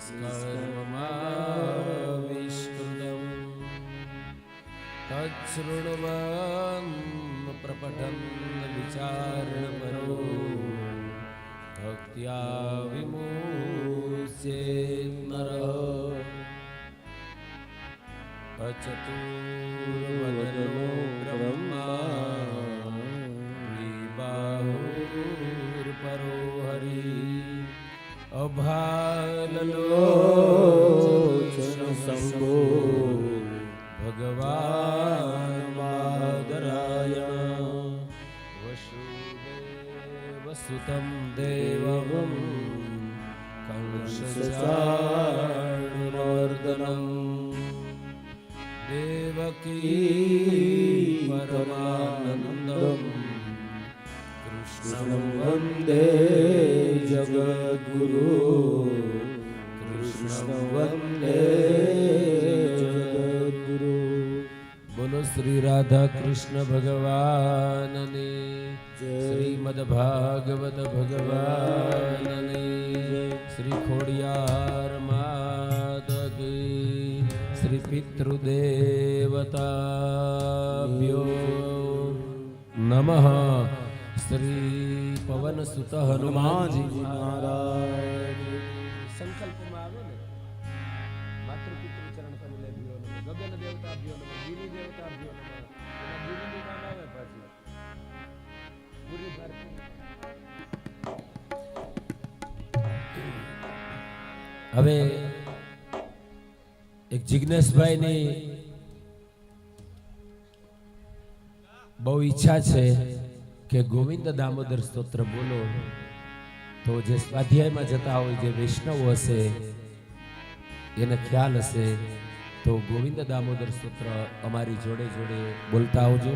निष्कर्ममाविष्कृतम् तच्छृण्वन् प्रपठन् विचारणपरो भक्त्या विमुच्येत् नरः अचतुर्वदनो की परमानन्दम् कृष्णं वन्दे जगद्गुरु कृष्णं वन्दे जगद्गुरु बोलो श्री राधा कृष्ण भगवानने श्रीमद्भागवत भगवानने श्री खोडियार पितृदेवताभ्यो नमः श्री पवन सुत हनुमान जी महाराज संकल्प ने मातृ पितृ चरण नमः गगन देवता नमः देवता नमः गुरु भर એક જિજ્ઞેશભાઈની બહુ ઈચ્છા છે કે ગોવિંદ દામોદર સ્તોત્ર બોલો. તો જે સ્વાધ્યાયમાં જતા હોય, જે વૈષ્ણવ હશે, એને ખ્યાલ હશે, તો ગોવિંદ દામોદર સૂત્ર અમારી જોડે જોડે બોલતા આવજો.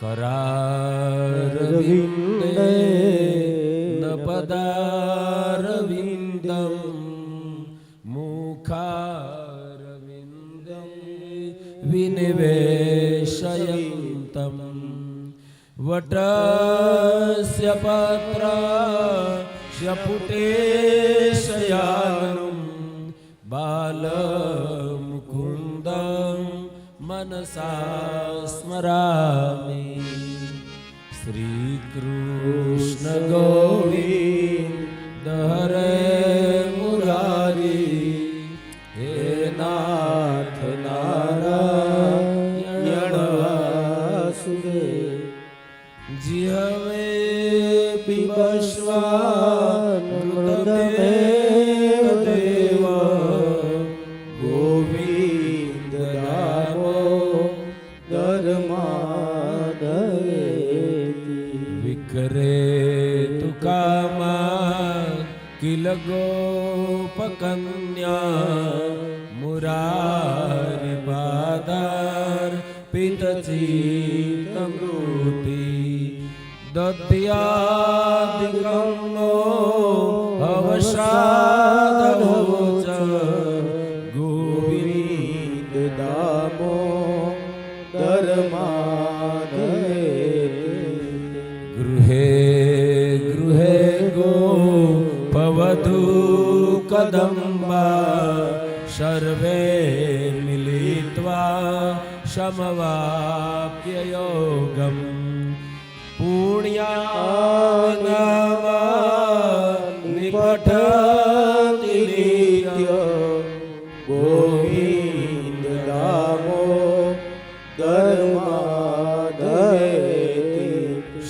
કરાર ન वेशयन्तं वटस्य पत्रस्य बालं कुन्दं मनसा स्मरामि श्रीकृष्णगोवि विकरे तु कामा किल गोपकन्या मुरारिपादार् पितचीतमृति दद्यादिकं नो हवसादहो कदम्बा सर्वे मिलित्वा समवाप्य योगम् पुण्यानामा निपठति नित्य गोविन्द दामो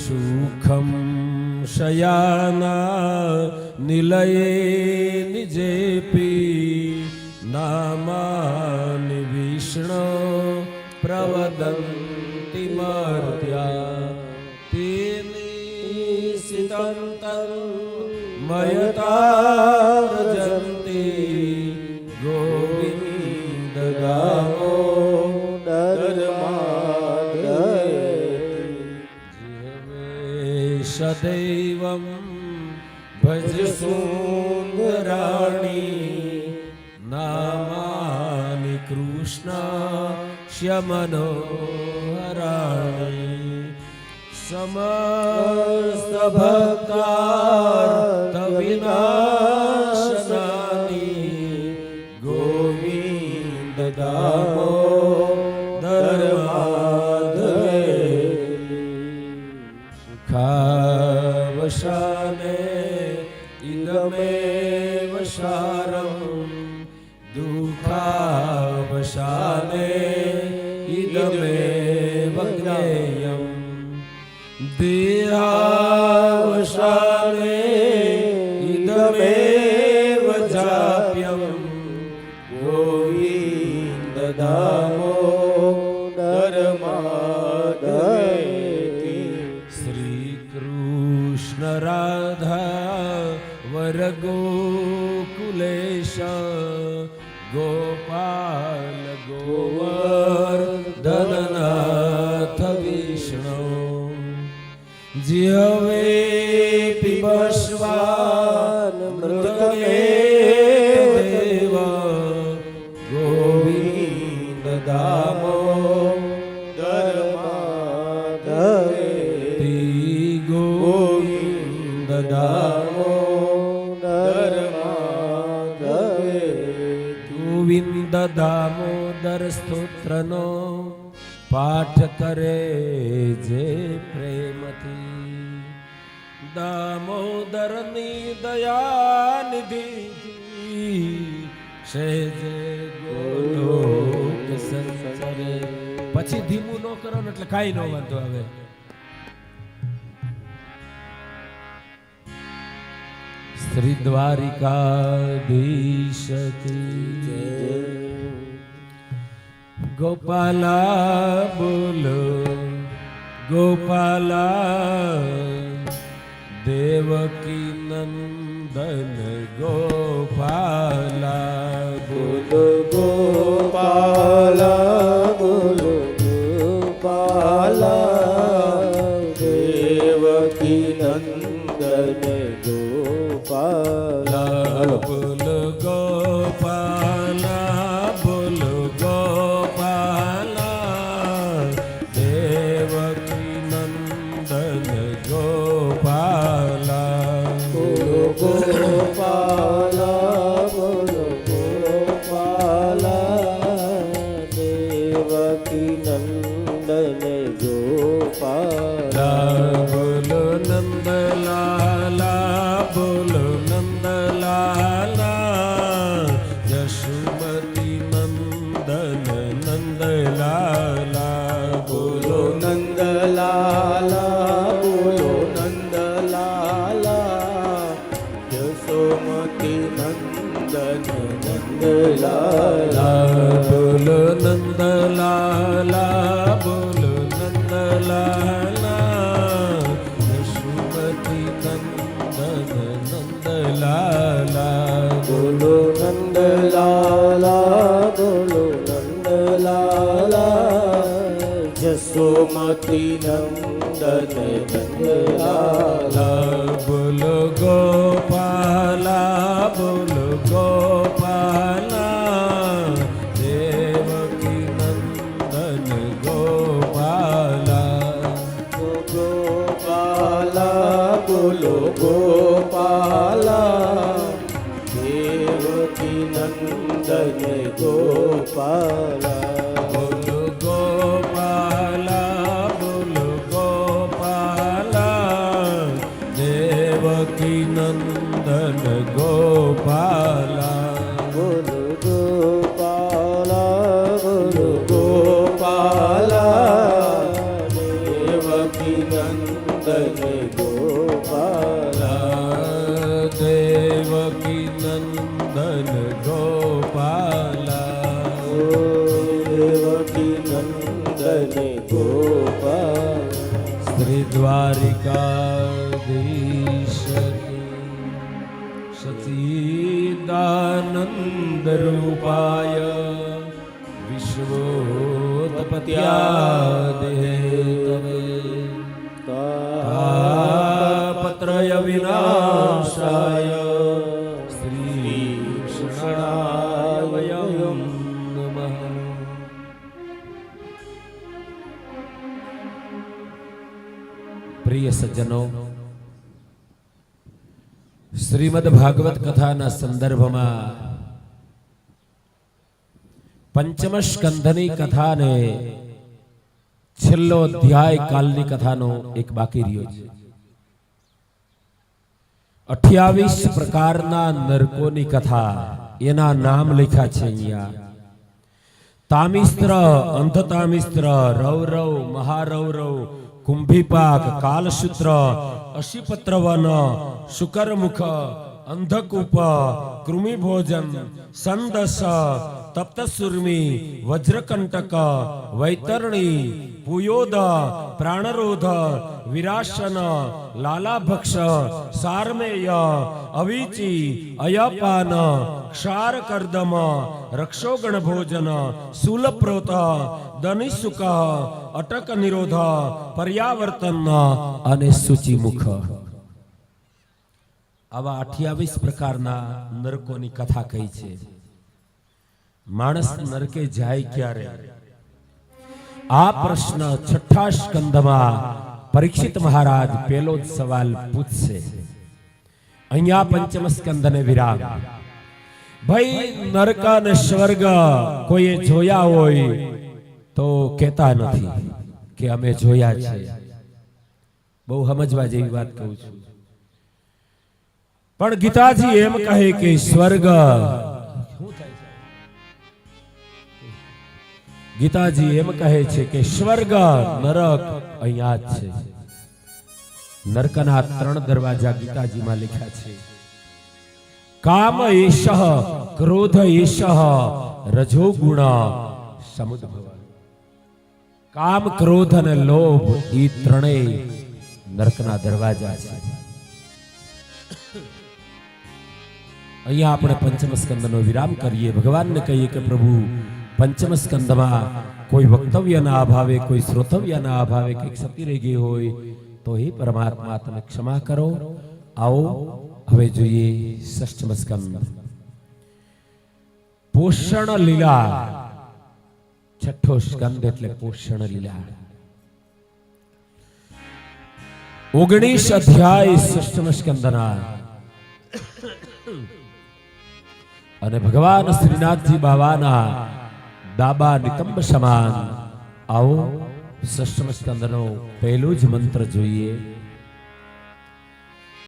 सुखं शयाना निलये વદંતિ મર્ત્યા તેની સિતંતર મયતા રજંતિ ગોવિંદ ગાવો સદૈવમ ભજ સુંદરાણી નામાની કૃષ્ણ श्यमनोहराणि समस्तभक्तार्थ ધામો ધર્માદમેતી શ્રી કૃષ્ણ રાધા વરગોકુલેશ ગોપાલ ગોવર્ધનનાથ વિષ્ણુ. જીવે પીબસ્વા સ્તોત્રનો પાઠ કરે જે પ્રેમથી. દામોદરની દયાનિધિ સેજે ગોલોક સંચરે. પછી ધીમું ન કરો ને એટલે કાંઈ ન વાંધો આવે. શ્રી દ્વારિકાધીશ કી गोपा बोल गोपा नन्दन गोप बोल। गोपा નંદલાલા બોલો નંદલાલા બોલો નંદલાલા જશુમતી નંદન નંદલાલા બોલો નંદલાલા બોલો નંદલાલા જસોમતી નંદન નંદલાલા બોલો ગોપાલા બોલો ગોપાલા ગોપાલા બોલો ગોપાલા બોલો ગોપાલા દેવકી નંદન ગોપાલા બોલો ગોપાલા બોલો ગોપાલા દેવકી નંદન ગોપાલા દ્વારિકાધીશ સચિદાનંદ રૂપાય વિશ્વોત્પત્યાદે તાપત્રય વિનાશાય સજ્જનો શ્રીમદ ભાગવત કથાના સંદર્ભમાં પંચમ સ્કંધની કથાને છેલ્લો અધ્યાય કાલની કથાનો એક બાકી રહ્યો છે અઠ્યાવીસ પ્રકારના નરકોની કથા એના નામ લખ્યા છે અહીંયા તામિસ્ત્ર અંધતામિસ્ત્ર રૌરવ મહારૌરવ કુંભીપાક કાલસૂત્ર અશિપત્રવન શુકરમુખ અંધકૂપ કૃમિભોજન સંદસ તપ્તસુર્મી વજ્રકંટક વૈતરણી પુયોદ પ્રાણરોધ વિરાશન લાલાભક્ષ સારમેય અવિચી અયપાન ક્ષારકર્દમ રક્ષોગણ ભોજન સુલપ્રોત દનિસુક અટક નિરોધ પર્યાવર્તન અને સૂચિમુખ આવા અઠ્યાવીસ પ્રકારના નરકોની કથા કહી છે માણસ નરકે જાય ક્યારે? આ પ્રશ્ન છઠ્ઠા સ્કંદમાં પરીક્ષિત મહારાજ પેલો જ સવાલ પૂછશે. અહીંયા પંચમ સ્કંદને વિરામ. ભાઈ નરક અને સ્વર્ગ કોઈએ જોયા હોય તો કહેતા નથી કે અમે જોયા છે. બહુ સમજવા જેવી વાત કહું છું. પણ ગીતાજી એમ કહે કે સ્વર્ગ ગીતાજી એમ કહે છે કે સ્વર્ગ, નરક અહીંયા જ છે. નરકના ત્રણ દરવાજા ગીતાજીમાં લખ્યા છે. કામ એશ ક્રોધ એશ રજોગુણ સમુદ્ભવ કામ, ક્રોધ અને લોભ એ ત્રણેય નરકના દરવાજા છે. અહીંયા આપણે પંચમ સ્કંદનો વિરામ કરીએ. ભગવાનને કહીએ કે પ્રભુ પંચમ સ્કંદમાં કોઈ વક્તવ્યના અભાવે, કોઈ શ્રોતવ્યના અભાવે કંઈક સતી રહી ગઈ હોય, તો હે પરમાત્મા, તમે ક્ષમા કરો. આવો, હવે જોઈએ ષષ્ઠમ સ્કંદ પોષણ લીલા. છઠ્ઠો સ્કંદ એટલે પોષણ લીલા. ઓગણીસ અધ્યાય ષષ્ઠમ સ્કંદના અને ભગવાન શ્રીનાથજી બાવાના દાબા નિકંબ સમાન. આવો ષષ્ઠમ સ્કંદનો પહેલો જ મંત્ર જોઈએ.